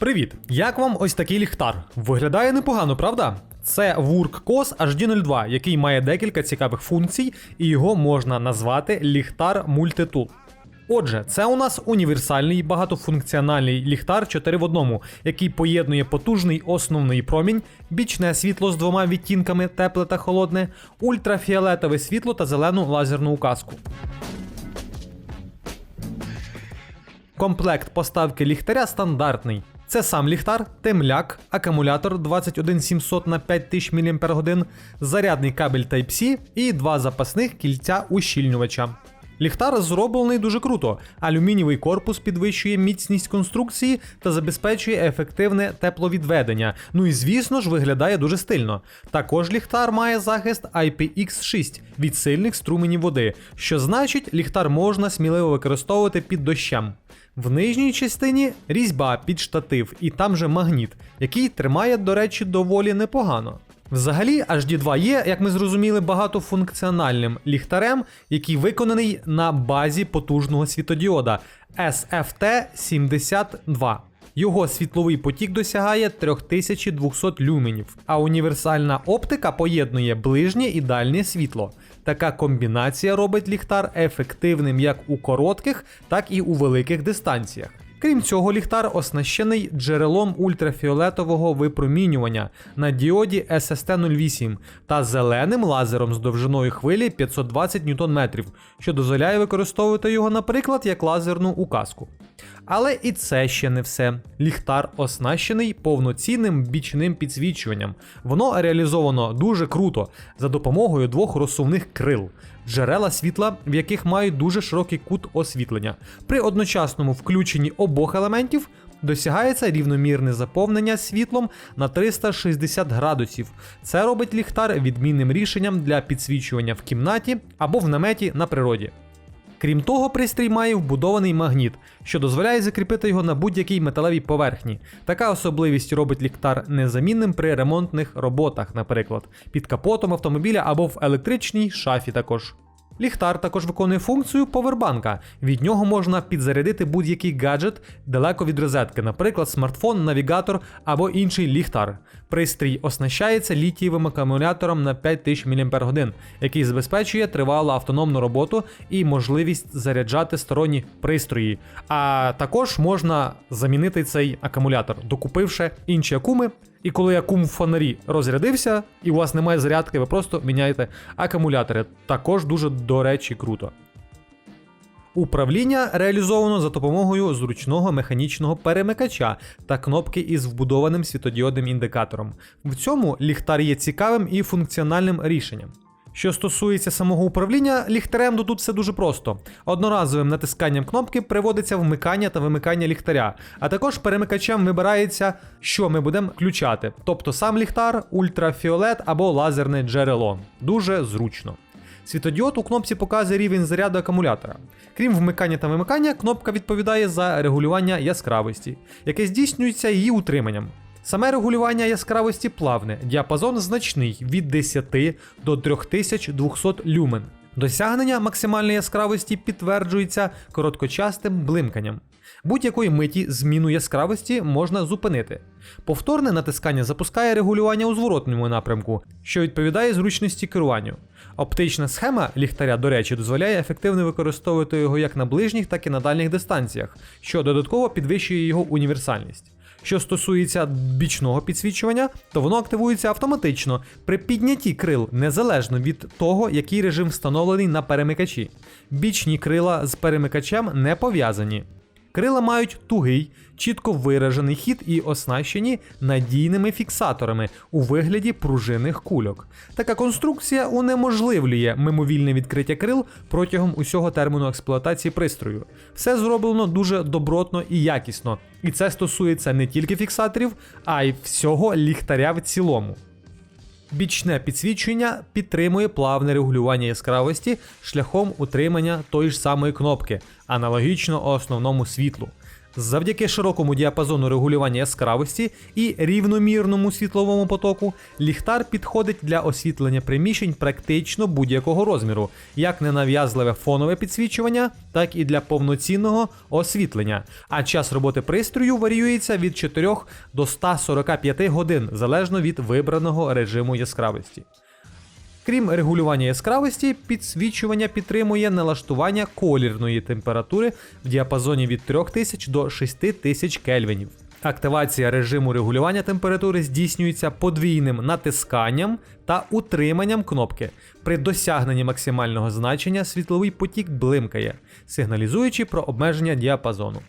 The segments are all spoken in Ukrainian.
Привіт! Як вам ось такий ліхтар? Виглядає непогано, правда? Це Wurk COS HD02, який має декілька цікавих функцій, і його можна назвати ліхтар мультитул. Отже, це у нас універсальний багатофункціональний ліхтар 4 в одному, який поєднує потужний основний промінь, бічне світло з двома відтінками тепле та холодне, ультрафіолетове світло та зелену лазерну указку. Комплект поставки ліхтаря стандартний. Це сам ліхтар, темляк, акумулятор 21700 на 5000 мАч, зарядний кабель Type-C і два запасних кільця ущільнювача. Ліхтар зроблений дуже круто. Алюмінієвий корпус підвищує міцність конструкції та забезпечує ефективне тепловідведення. Ну і звісно ж виглядає дуже стильно. Також ліхтар має захист IPX6 від сильних струменів води, що значить, ліхтар можна сміливо використовувати під дощем. В нижній частині різьба під штатив, і там же магніт, який тримає, до речі, доволі непогано. Взагалі, HD2 є, як ми зрозуміли, багатофункціональним ліхтарем, який виконаний на базі потужного світодіода SFT72. Його світловий потік досягає 3200 люменів, а універсальна оптика поєднує ближнє і дальнє світло. Така комбінація робить ліхтар ефективним як у коротких, так і у великих дистанціях. Крім цього, ліхтар оснащений джерелом ультрафіолетового випромінювання на діоді SST08 та зеленим лазером з довжиною хвилі 520 Нм, що дозволяє використовувати його, наприклад, як лазерну указку. Але і це ще не все. Ліхтар оснащений повноцінним бічним підсвічуванням. Воно реалізовано дуже круто за допомогою двох розсувних крил, джерела світла, в яких мають дуже широкий кут освітлення. При одночасному включенні обох елементів досягається рівномірне заповнення світлом на 360 градусів. Це робить ліхтар відмінним рішенням для підсвічування в кімнаті або в наметі на природі. Крім того, пристрій має вбудований магніт, що дозволяє закріпити його на будь-якій металевій поверхні. Така особливість робить ліхтар незамінним при ремонтних роботах, наприклад, під капотом автомобіля або в електричній шафі також. Ліхтар також виконує функцію повербанка. Від нього можна підзарядити будь-який гаджет далеко від розетки, наприклад, смартфон, навігатор або інший ліхтар. Пристрій оснащається літієвим акумулятором на 5000 мАч, який забезпечує тривалу автономну роботу і можливість заряджати сторонні пристрої. А також можна замінити цей акумулятор, докупивши інші акуми. І коли акум в фонарі розрядився, і у вас немає зарядки, ви просто міняєте акумулятори. Також дуже до речі круто. Управління реалізовано за допомогою зручного механічного перемикача та кнопки із вбудованим світодіодним індикатором. В цьому ліхтар є цікавим і функціональним рішенням. Що стосується самого управління, ліхтарем то тут все дуже просто. Одноразовим натисканням кнопки приводиться вмикання та вимикання ліхтаря, а також перемикачем вибирається, що ми будемо включати, тобто сам ліхтар, ультрафіолет або лазерне джерело. Дуже зручно. Світодіод у кнопці показує рівень заряду акумулятора. Крім вмикання та вимикання, кнопка відповідає за регулювання яскравості, яке здійснюється її утриманням. Саме регулювання яскравості плавне, діапазон значний від 10 до 3200 люмен. Досягнення максимальної яскравості підтверджується короткочастим блимканням. Будь-якої миті зміну яскравості можна зупинити. Повторне натискання запускає регулювання у зворотному напрямку, що відповідає зручності керуванню. Оптична схема ліхтаря, до речі, дозволяє ефективно використовувати його як на ближніх, так і на дальніх дистанціях, що додатково підвищує його універсальність. Що стосується бічного підсвічування, то воно активується автоматично при піднятті крил, незалежно від того, який режим встановлений на перемикачі. Бічні крила з перемикачем не пов'язані. Крила мають тугий, чітко виражений хід і оснащені надійними фіксаторами у вигляді пружинних кульок. Така конструкція унеможливлює мимовільне відкриття крил протягом усього терміну експлуатації пристрою. Все зроблено дуже добротно і якісно, і це стосується не тільки фіксаторів, а й всього ліхтаря в цілому. Бічне підсвічення підтримує плавне регулювання яскравості шляхом утримання тої ж самої кнопки, аналогічно основному світлу. Завдяки широкому діапазону регулювання яскравості і рівномірному світловому потоку, ліхтар підходить для освітлення приміщень практично будь-якого розміру, як ненав'язливе фонове підсвічування, так і для повноцінного освітлення. А час роботи пристрою варіюється від 4 до 145 годин залежно від вибраного режиму яскравості. Крім регулювання яскравості, підсвічування підтримує налаштування колірної температури в діапазоні від 3000 до 6000 кельвінів. Активація режиму регулювання температури здійснюється подвійним натисканням та утриманням кнопки. При досягненні максимального значення світловий потік блимкає, сигналізуючи про обмеження діапазону.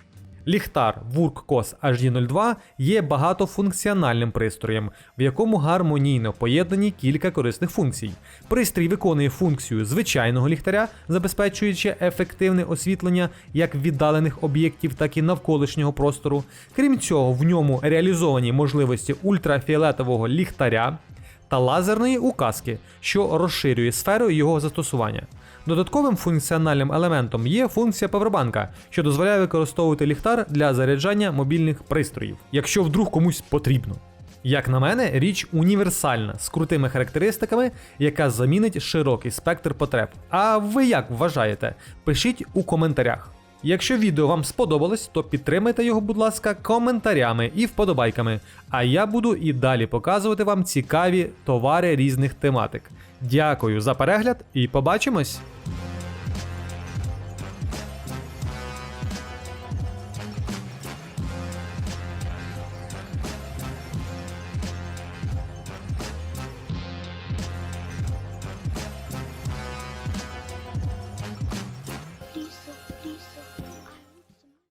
Ліхтар Wurkkos HD02 є багатофункціональним пристроєм, в якому гармонійно поєднані кілька корисних функцій. Пристрій виконує функцію звичайного ліхтаря, забезпечуючи ефективне освітлення як віддалених об'єктів, так і навколишнього простору. Крім цього, в ньому реалізовані можливості ультрафіолетового ліхтаря та лазерної указки, що розширює сферу його застосування. Додатковим функціональним елементом є функція павербанка, що дозволяє використовувати ліхтар для заряджання мобільних пристроїв, якщо вдруг комусь потрібно. Як на мене, річ універсальна з крутими характеристиками, яка замінить широкий спектр потреб. А ви як вважаєте? Пишіть у коментарях. Якщо відео вам сподобалось, то підтримайте його, будь ласка, коментарями і вподобайками. А я буду і далі показувати вам цікаві товари різних тематик. Дякую за перегляд і побачимось!